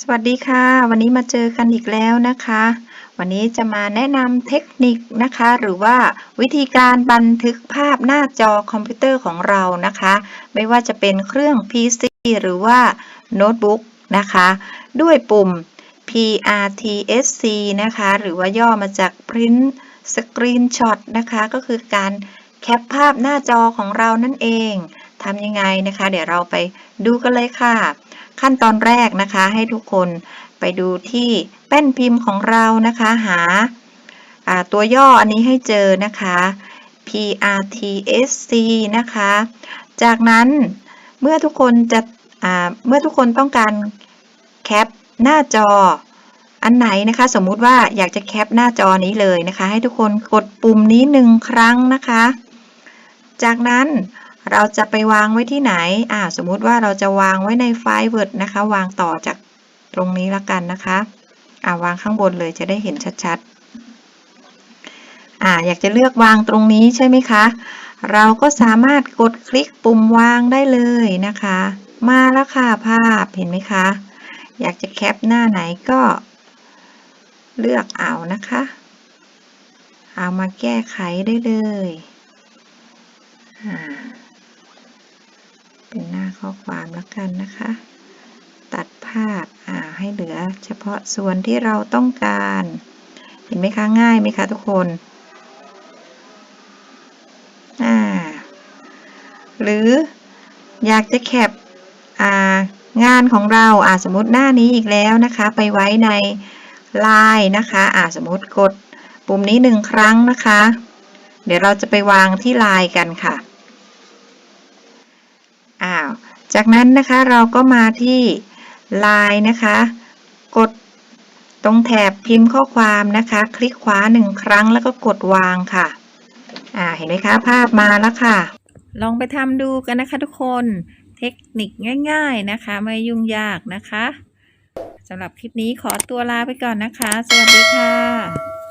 สวัสดีค่ะ วันนี้มาเจอกันอีกแล้วนะคะ วันนี้จะมาแนะนำเทคนิคนะคะ หรือว่าวิธีการบันทึกภาพหน้าจอคอมพิวเตอร์ของเรานะคะ ไม่ว่าจะเป็นเครื่อง PC หรือว่าโน้ตบุ๊กนะคะ ด้วยปุ่ม PRTSC นะคะ หรือว่าย่อมาจาก Print Screenshot นะคะ ก็คือการแคปภาพหน้าจอของเรานั่นเองทำยังไงนะคะ เดี๋ยวเราไปดูกันเลยค่ะ ขั้นตอนแรกนะคะ ให้ทุกคนไปดูที่แป้นพิมพ์ของเรานะคะ หาตัวย่ออันนี้ให้เจอนะคะ PRTSC นะคะ จากนั้นเมื่อทุกคนจะเมื่อทุกคนต้องการแคปหน้าจออันไหนนะคะ สมมุติว่าอยากจะแคปหน้าจอนี้เลยนะคะ ให้ทุกคนกดปุ่มนี้หนึ่งครั้งนะคะ จากนั้น เราจะไปวางไว้ที่ไหน อ่า สมมุติว่าเราจะวางไว้ในไฟล์ Word นะคะ วางต่อจากตรงนี้ละกันนะคะ อ่าวางข้างบนเลยจะได้เห็นชัดๆ อ่า อยากจะเลือกวางตรงนี้ใช่ไหมคะ เราก็สามารถกดคลิกปุ่มวางได้เลยนะคะ มาแล้วค่ะภาพเห็นไหมคะ อยากจะแคปหน้าไหนก็เลือกเอานะคะ เอามาแก้ไขได้เลยอ่าเป็นหน้า ข้อความแล้วกันนะคะ ตัดภาพอ่าให้เหลือเฉพาะส่วนที่เราต้องการ เห็นไหมคะง่ายไหมคะทุกคนอ่าหรืออยากจะแคปอ่างานของเราอ่าสมมติหน้านี้อีกแล้วนะคะ ไปไว้ในไลน์นะคะอ่าสมมติกดปุ่มนี้หนึ่งครั้งนะคะ เดี๋ยวเราจะไปวางที่ไลน์กันค่ะ อ้าว จากนั้นนะคะเราก็มาที่ Line นะคะ กดตรงแถบพิมพ์ข้อความนะคะ คลิกขวาหนึ่งครั้งแล้วก็กดวางค่ะ อ่าเห็นไหมคะภาพมาแล้วค่ะ ลองไปทำดูกันนะคะทุกคนเทคนิคง่าย ๆนะคะ ไม่ยุ่งยากนะคะสำหรับคลิปนี้ขอตัวลาไปก่อนนะคะ สวัสดีค่ะ